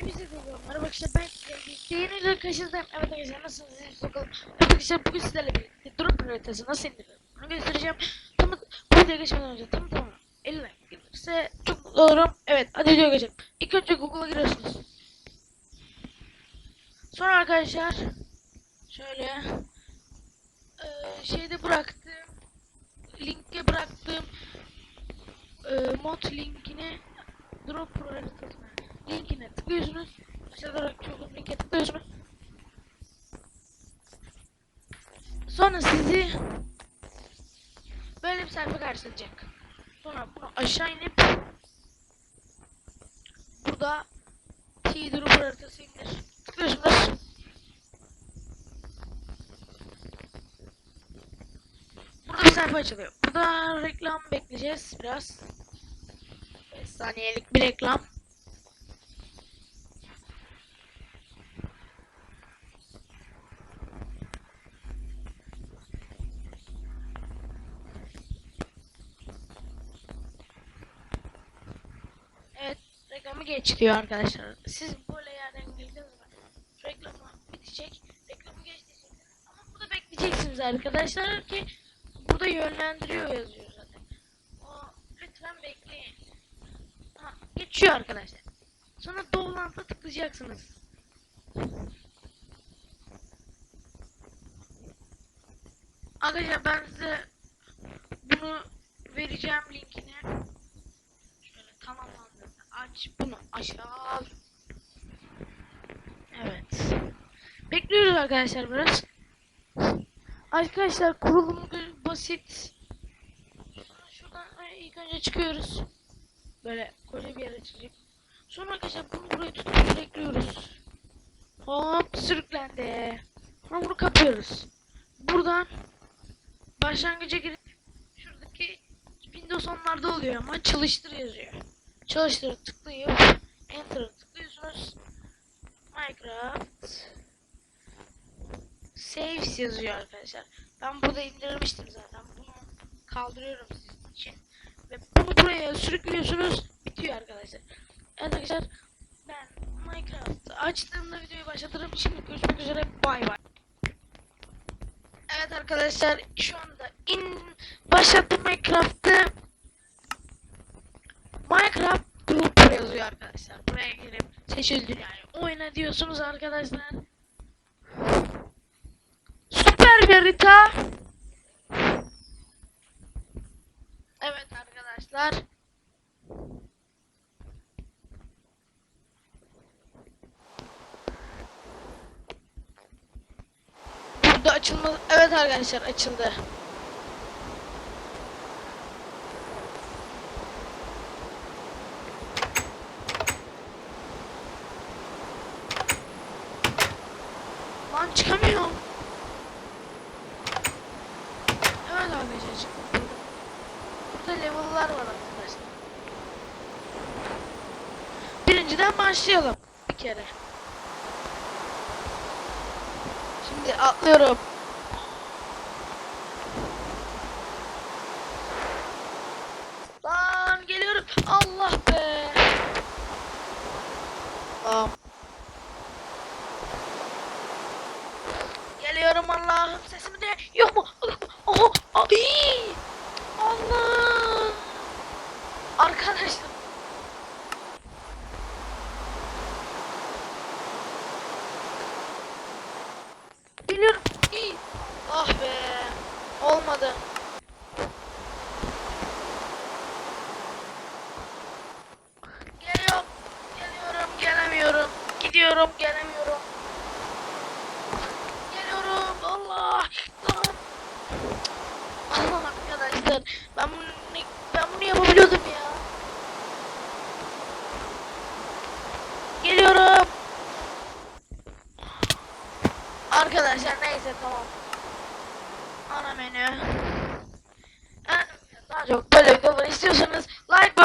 Hepinize merhaba arkadaşlar ben yeni ile karşınızdayım. Evet arkadaşlar nasılsınız? İyi bakalım. Evet arkadaşlar bugün sizlerle birlikte drop haritası nasıl indirilir? Bunu göstereceğim. Tamam bu videoya geçmeden önce tamam tamam. Eline gelirse çok mutlu olurum. Evet hadi videoya geçelim. İlk önce Google'a giriyorsunuz. Sonra arkadaşlar şöyle eee şeyde bıraktım. Linke bıraktım. Eee mod linkini drop haritasına linkine tıklıyorsunuz. Aşağıda çok linke tıklıyorsunuz. Sonra sizi böyle bir sayfa karşılayacak. Sonra bunu aşağı inip burada T drop haritası indir. Tıklıyorsunuz. Burada bir sayfa açılıyor. Burada reklam bekleyeceğiz biraz. 5 saniyelik bir reklam. Evet, reklamı geçiyor arkadaşlar. Siz böyle yerden girdiniz mi? Reklamı bitecek, reklamı geçecek. Ama burada bekleyeceksiniz arkadaşlar ki burada yönlendiriyor yazıyor zaten. O, lütfen bekleyin. Ha, geçiyor arkadaşlar. Sonra download'a tıklayacaksınız. Arkadaşlar ben size bunu vereceğim linkini. Aç bunu aşağı. Evet. Bekliyoruz arkadaşlar biraz. Arkadaşlar kurulumu basit. Şuradan ilk önce çıkıyoruz. Böyle koca bir yer açacak. Sonra arkadaşlar bunu buraya tutup bekliyoruz. Hop sürüklendi. Sonra bunu kapıyoruz. Buradan başlangıca girip şuradaki Windows onlarda oluyor ama çalıştır yazıyor. Çalıştır tıklayıp Enter'a tıklıyorsunuz. Minecraft Saves yazıyor arkadaşlar. Ben burada indirmiştim zaten. Bunu kaldırıyorum sizin için. Ve bunu buraya sürüklüyorsunuz. Bitiyor arkadaşlar. Evet arkadaşlar ben Minecraft'ı açtığımda videoyu başlatırım. Şimdi görüşmek üzere. Bay bay. Evet arkadaşlar şu anda in başlattım Minecraft'ı. Minecraft Yazıyor arkadaşlar. Buraya girip seçil dünyayı oyna diyorsunuz arkadaşlar. Süper bir harita. Evet arkadaşlar. Burada açılma... Evet arkadaşlar açıldı. Lan çıkamıyorum. Arkadaşlar çıktım. Burada level'lar var arkadaşlar. Birinciden başlayalım. Bir kere. Şimdi atlıyorum. Lan geliyorum. Allah be. Tamam. Geliyorum De yok mu? Oho, ay! Allah! Arkadaşlar. Geliyorum. İyi. Ah be. Olmadı. Geliyorum. Geliyorum. Gelemiyorum. Gidiyorum. Gelemiyorum. Geliyorum. Allah. Lan. Allah arkadaşlar. Ben bunu, ben bunu yapabiliyordum ya. Geliyorum. Arkadaşlar neyse tamam. Ana menü. Ha, Daha çok böyle videolar istiyorsanız like ve